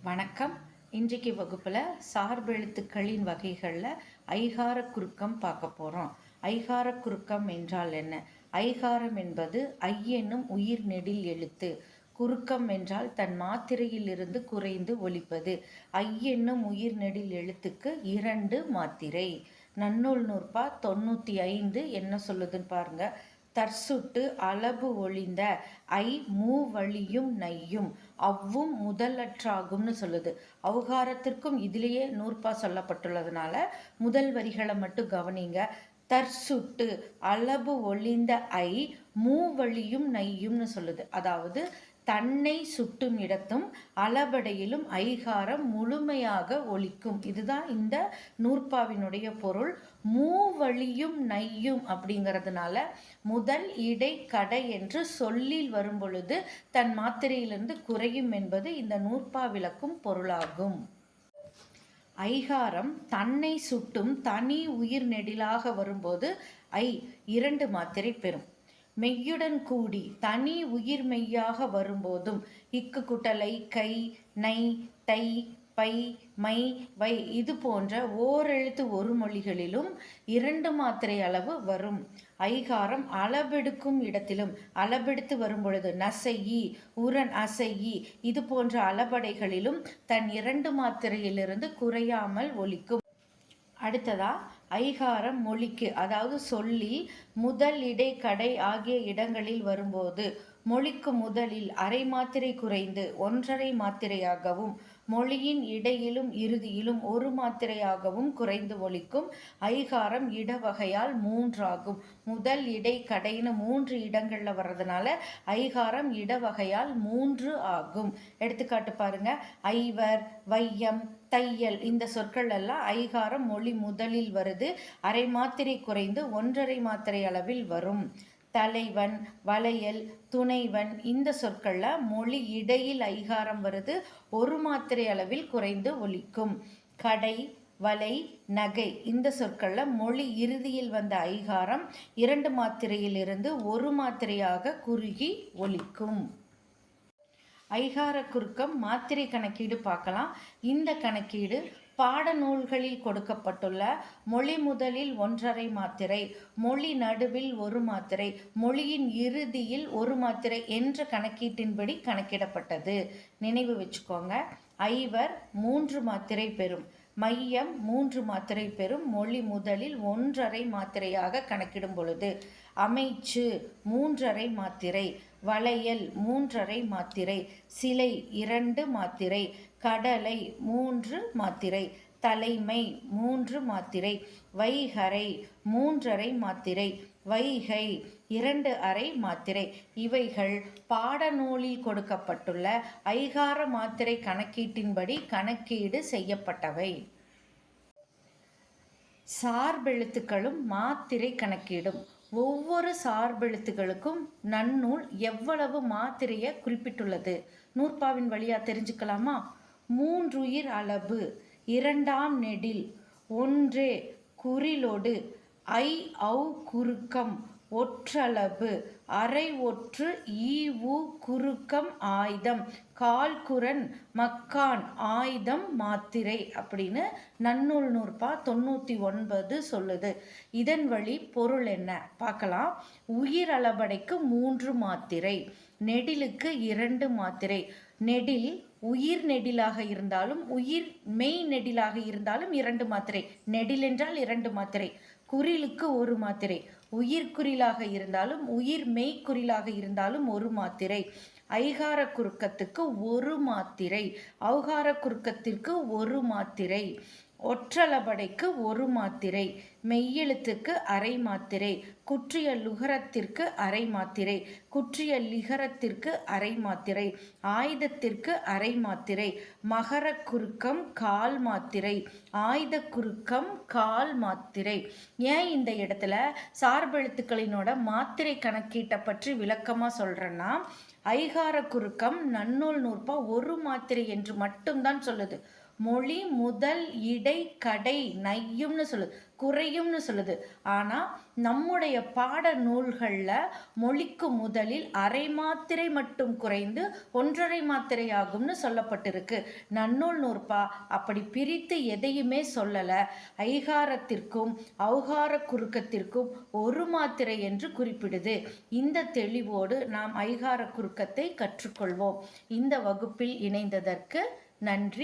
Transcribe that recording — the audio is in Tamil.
வணக்கம். இன்றைக்கு வகுப்பில் சார்பெழுத்துக்களின் வகைகளில் ஐகார குறுக்கம் பார்க்க போகிறோம் ஐகார குறுக்கம் என்றால் என்ன? ஐகாரம் என்பது ஐ என்னும் உயிர் நெடில் எழுத்து. குறுக்கம் என்றால் தன் மாத்திரையிலிருந்து குறைந்து ஒழிப்பது ஐ என்னும் உயிர் நெடில் எழுத்துக்கு இரண்டு மாத்திரை. நன்னூல் நூற்பா தொண்ணூற்றி ஐந்து என்ன சொல்லுதுன்னு பாருங்கள் தற்சுட்டு அளவு ஒளிந்த ஐ மூவழியும் நையும். அவ்வும் முதலற்றாகும்னு சொல்லுது. அவுகாரத்திற்கும் இதிலேயே நூற்பா சொல்லப்பட்டுள்ளதுனால முதல் வரிகளை மட்டும் கவனிங்க. தற்சுட்டு அளவு ஒளிந்த ஐ மூவழியும் நையும்னு சொல்லுது. அதாவது தன்னை சுட்டும் இடத்தும் அளபடையிலும் ஐகாரம் முழுமையாக ஒலிக்கும். இதுதான் இந்த நூற்பாவினுடைய பொருள். மூவழியும் நையும் அப்படிங்கிறதுனால முதல் இடை கடை என்று சொல்லில் வரும் பொழுது தன் மாத்திரையிலிருந்து குறையும் என்பது இந்த நூற்பா விளக்கும் பொருளாகும். ஐகாரம் தன்னை சுட்டும் தனி உயிர் நெடிலாக வரும்போது ஐ இரண்டு மாத்திரை பெறும். மெய்யுடன் கூடி தனி உயிர் மெய்யாக வரும்போதும் இக்கு குட்டலை கை நை தை பை மை வை இது போன்ற ஓரெழுத்து ஒரு மொழிகளிலும் இரண்டு மாத்திரை அளவு வரும். ஐகாரம் அளபெடுக்கும் இடத்திலும் அளபெடுத்து வரும்பொழுது நசையி உரன் அசையி இது போன்ற அளபடைகளிலும் தன் இரண்டு மாத்திரையிலிருந்து குறையாமல் ஒலிக்கும். அடுத்ததா ஐகாரம் மொழிக்கு அதாவது சொல்லி முதல் இடை கடை ஆகிய இடங்களில் வரும்போது மொழிக்கு முதலில் அரை மாத்திரை குறைந்து ஒன்றரை மாத்திரையாகவும் மொழியின் இடையிலும் இறுதியிலும் ஒரு மாத்திரையாகவும் குறைந்து ஒழிக்கும் ஐகாரம் இடவகையால் மூன்றாகும். முதல் இடை கடைன்னு மூன்று இடங்களில் வர்றதுனால ஐகாரம் இடவகையால் மூன்று ஆகும். எடுத்துக்காட்டு பாருங்க. ஐவர் வையம் தையல் இந்த சொற்கள் எல்லாம் ஐகாரம் மொழி முதலில் வருது. அரை மாத்திரை குறைந்து ஒன்றரை மாத்திரை அளவில் வரும். தலைவன் வளையல் துணைவன் இந்த சொற்களில் மொழி இடையில் ஐகாரம் வருது. ஒரு மாத்திரை அளவில் குறைந்து ஒலிக்கும். கடை வலை நகை இந்த சொற்களில் மொழி இறுதியில் வந்த ஐகாரம் இரண்டு மாத்திரையிலிருந்து ஒரு மாத்திரையாக குறுகி ஒலிக்கும். ஐகார குறுக்கம் மாத்திரை கணக்கீடு பார்க்கலாம். இந்த கணக்கீடு பாடநூல்களில் கொடுக்கப்பட்டுள்ள மொழி முதலில் ஒன்றரை மாத்திரை மொழி நடுவில் ஒரு மாத்திரை மொழியின் இறுதியில் ஒரு மாத்திரை என்ற கணக்கீட்டின்படி கணக்கிடப்பட்டது. நினைவு வச்சுக்கோங்க. ஐவர் மூன்று மாத்திரை பெறும். மையம் மூன்று மாத்திரை பெறும் மொழி முதலில் ஒன்றரை மாத்திரையாக கணக்கிடும் பொழுது அமைச்சு மூன்றரை மாத்திரை வளையல் மூன்றரை மாத்திரை சிலை இரண்டு மாத்திரை கடலை மூன்று மாத்திரை தலைமை மூன்று மாத்திரை வைகரை மூன்றரை மாத்திரை வைகை இரண்டு அறை மாத்திரை. இவைகள் பாடநூலில் கொடுக்கப்பட்டுள்ள ஐகார மாத்திரை கணக்கீட்டின்படி கணக்கீடு செய்யப்பட்டவை. சார்பெழுத்துக்களும் மாத்திரை கணக்கீடும். ஒவ்வொரு சார்பெழுத்துகளுக்கும் நன்னூல் எவ்வளவு மாத்திரையை குறிப்பிட்டுள்ளது? நூற்பாவின் வழியாக தெரிஞ்சுக்கலாமா? மூன்றுயிர் அளவு இரண்டாம் நெடில். ஒன்றே குறிலோடு. ஐ ஔ குறுக்கம் ஒற்றளவு. அரை ஒற்று ஈவு குறுக்கம் ஆயுதம். கால்குரன் மக்கான் ஆயுதம் மாத்திரை அப்படின்னு நன்னூல் நூற்பா தொண்ணூற்றி ஒன்பது சொல்லுது. இதன் வழி பொருள் என்ன? பார்க்கலாம். உயிர் அளபடைக்கு மூன்று மாத்திரை நெடிலுக்கு இரண்டு மாத்திரை. நெடில் உயிர் நெடிலாக இருந்தாலும் உயிர் மெய் நெடிலாக இருந்தாலும் இரண்டு மாத்திரை. நெடில் என்றால் இரண்டு மாத்திரை. குறிலுக்கு ஒரு மாத்திரை. உயிர்குறிலாக இருந்தாலும் உயிர் மெய்க்குறிலாக இருந்தாலும் ஒரு மாத்திரை. ஐகார குறுக்கத்துக்கு ஒரு மாத்திரை. ஔகார குறுக்கத்திற்கு ஒரு மாத்திரை. ஒற்றளபடைக்கு ஒரு மாத்திரை மெய்யெழுத்துக்கு அரை மாத்திரை குற்றிய லுகரத்திற்கு அரை மாத்திரை குற்றிய லிகரத்திற்கு அரை மாத்திரை ஆயுதத்திற்கு அரை மாத்திரை மகர குறுக்கம் கால் மாத்திரை ஆயுத குறுக்கம் கால் மாத்திரை. ஏன் இந்த இடத்துல சார்பெழுத்துக்களினோட மாத்திரை கணக்கீட்டை பற்றி விளக்கமாக சொல்கிறேன்னா ஐகார குறுக்கம் நன்னூல் நூற்பா ஒரு மாத்திரை என்று மட்டும்தான் சொல்லுது. மொழி முதல் இடை கடை நையும்னு சொல்லுது குறையும்னு சொல்லுது. ஆனால் நம்முடைய பாட நூல்களில் மொழிக்கு முதலில் அரை மாத்திரை மட்டும் குறைந்து ஒன்றரை மாத்திரை ஆகும்னு சொல்லப்பட்டிருக்கு. நன்னூல் நூற்பா அப்படி பிரித்து எதையுமே சொல்லலை. ஐகாரத்திற்கும் ஔகார குறுக்கத்திற்கும் ஒரு மாத்திரை என்று குறிப்பிடுது. இந்த தெளிவோடு நாம் ஐகார குறுக்கத்தை கற்றுக்கொள்வோம். இந்த வகுப்பில் இணைந்ததற்கு நன்றி.